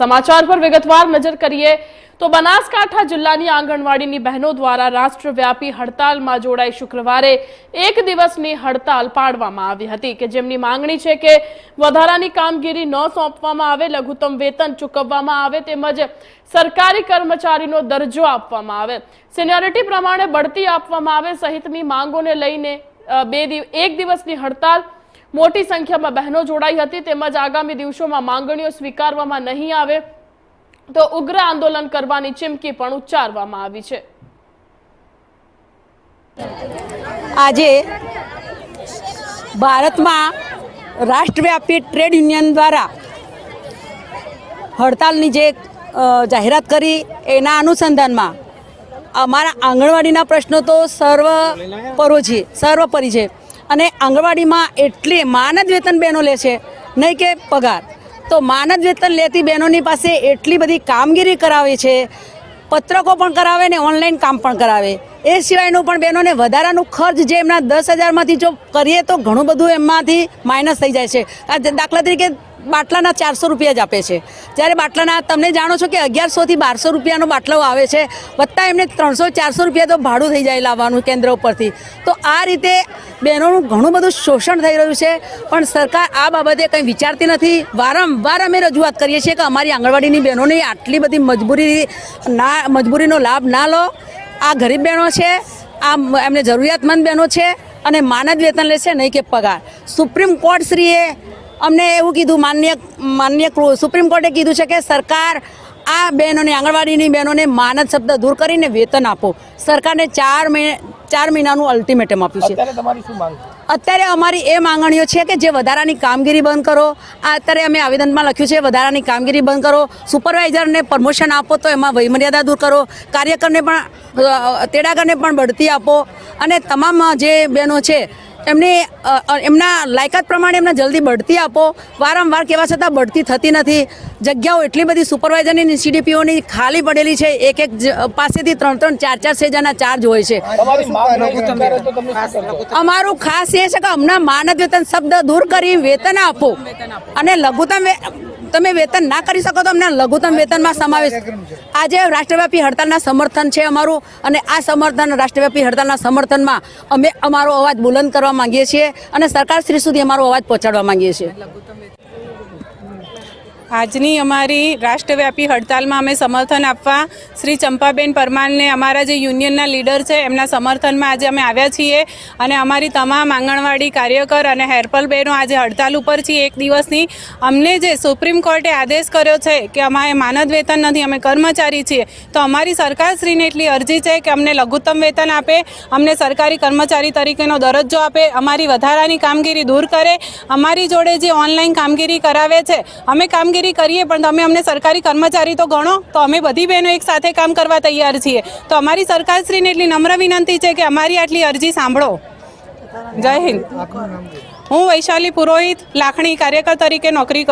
સમાચાર પર વિગતવાર નજર કરીએ તો બનાસકાંઠા જિલ્લાની આંગણવાડીની બહેનો દ્વારા રાષ્ટ્રવ્યાપી હડતાલમાં જોડાઈ શુક્રવારે એક દિવસની હડતાલ પાડવામાં આવી હતી કે જેમની માંગણી છે કે વધારાની કામગીરી ન સોંપવામાં આવે, લઘુત્તમ વેતન ચૂકવવામાં આવે તેમજ સરકારી કર્મચારીનો દરજ્જો આપવામાં આવે. સિનિયોરિટી પ્રમાણે બઢતી આપવામાં આવે સહિતની માંગોને લઈને બે એક દિવસની હડતાલ મોટી સંખ્યામાં બહેનો જોડાઈ હતી. તેમજ આગામી દિવસોમાં માંગણીઓ સ્વીકારવામાં નહીં આવે તો ઉગ્ર આંદોલન કરવાની ચીમકી પણ ઉચ્ચારવામાં આવી છે. આજે ભારતમાં રાષ્ટ્રવ્યાપી ટ્રેડ યુનિયન દ્વારા હડતાલની જે જાહેરાત કરી, એના અનુસંધાનમાં અમારા આંગણવાડીના પ્રશ્નો તો સર્વ પરો છે સર્વપરી છે. અને આંગણવાડીમાં એટલી માનદ વેતન બહેનો લે છે, નહીં કે પગાર. તો માનદ વેતન લેતી બહેનોની પાસે એટલી બધી કામગીરી કરાવે છે, પત્રકો પણ કરાવે ને ઓનલાઈન કામ પણ કરાવે. એ સિવાયનું પણ બહેનોને વધારાનું ખર્ચ જે એમના દસ હજારમાંથી જો કરીએ તો ઘણું બધું એમાંથી માઇનસ થઈ જાય છે. દાખલા તરીકે બાટલાના ચારસો રૂપિયા જ આપે છે. જ્યારે બાટલાના, તમને જાણો છો કે અગિયારસોથી બારસો રૂપિયાનો બાટલો આવે છે, વત્તા એમને ત્રણસો ચારસો રૂપિયા તો ભાડું થઈ જાય લાવવાનું કેન્દ્ર ઉપરથી. તો આ રીતે બહેનોનું ઘણું બધું શોષણ થઈ રહ્યું છે, પણ સરકાર આ બાબતે કંઈ વિચારતી નથી. વારંવાર અમે રજૂઆત કરીએ છીએ કે અમારી આંગણવાડીની બહેનોની આટલી બધી મજબૂરી ના, મજબૂરીનો લાભ ના લો. આ ગરીબ બહેનો છે, આ એમને જરૂરિયાતમંદ બહેનો છે, અને માનદ વેતન લેશે નહીં કે પગાર. સુપ્રીમ કોર્ટ શ્રીએ અમને એવું કીધું માન્ય માન્ય સુપ્રીમ કોર્ટે કીધું છે કે સરકાર આ બહેનોને આંગણવાડીની બહેનોને માનદ શબ્દ દૂર કરીને વેતન આપો. સરકારને ચાર મહિને ચાર મહિનાનું અલ્ટિમેટમ આપ્યું છે. અત્યારે અમારી એ માંગણીઓ છે કે જે વધારાની કામગીરી બંધ કરો. આ અત્યારે અમે આવેદનમાં લખ્યું છે વધારાની કામગીરી બંધ કરો. સુપરવાઇઝરને પ્રમોશન આપો તો એમાં વયમર્યાદા દૂર કરો. કાર્યકરને પણ તેડાગરને પણ બઢતી આપો. અને તમામ જે બહેનો છે એમને એમના લાયકાત પ્રમાણે એમને જલ્દી બઢતી આપો. વારંવાર કહેવા છતાં બઢતી થતી નથી. જગ્યાઓ એટલી બધી સુપરવાઇઝરની સીડીપીઓની ખાલી પડેલી છે. એક એક જ- પાસેથી ત્રણ ત્રણ ચાર ચાર સેજાના ચાર્જ હોય છે. અમારું ખાસ એ છે કે હમણાં માનદ વેતન શબ્દ દૂર કરી વેતન આપો. અને લઘુત્તમ તમે વેતન ના કરી શકો તો અમને લઘુત્તમ વેતનમાં સમાવેશ આજે રાષ્ટ્રવ્યાપી હડતાલના સમર્થન છે અમારું અને આ સમર્થન રાષ્ટ્રવ્યાપી હડતાલના સમર્થનમાં અમે અમારો અવાજ બુલંદ કરવા માંગીએ છીએ અને સરકાર શ્રી સુધી અમારો અવાજ પહોંચાડવા માંગીએ છીએ. આજની અમારી રાષ્ટ્રવ્યાપી હડતાલમાં અમે સમર્થન આપવા શ્રી ચંપાબેન પરમારને અમારા જે યુનિયનના લીડર છે, એમના સમર્થનમાં આજે અમે આવ્યા છીએ અને અમારી તમામ આંગણવાડી કાર્યકર અને હેરપલ બહેનો આજે હડતાલ ઉપર છીએ એક દિવસની. અમને જે સુપ્રીમ કોર્ટે આદેશ કર્યો છે કે અમારે માનદ વેતન નથી, અમે કર્મચારી છીએ, તો અમારી સરકારશ્રીને એટલી અરજી છે કે અમને લઘુત્તમ વેતન આપે, અમને સરકારી કર્મચારી તરીકેનો દરજ્જો આપે, અમારી વધારાની કામગીરી દૂર કરે, અમારી જોડે જે ઓનલાઈન કામગીરી કરાવે છે. અમે કામગીરી કરીએ, પણ તમે અમને સરકારી કર્મચારી તો ગણો, તો અમે બધી બહેનો એક સાથે કામ કરવા તૈયાર છીએ. તો અમારી સરકારશ્રીને એટલી નમ્ર વિનંતી છે કે અમારી આટલી અરજી સાંભળો. જય હિન્દ. હું વૈશાલી પુરોહિત, લાખણી કાર્યકર તરીકે નોકરી કરું.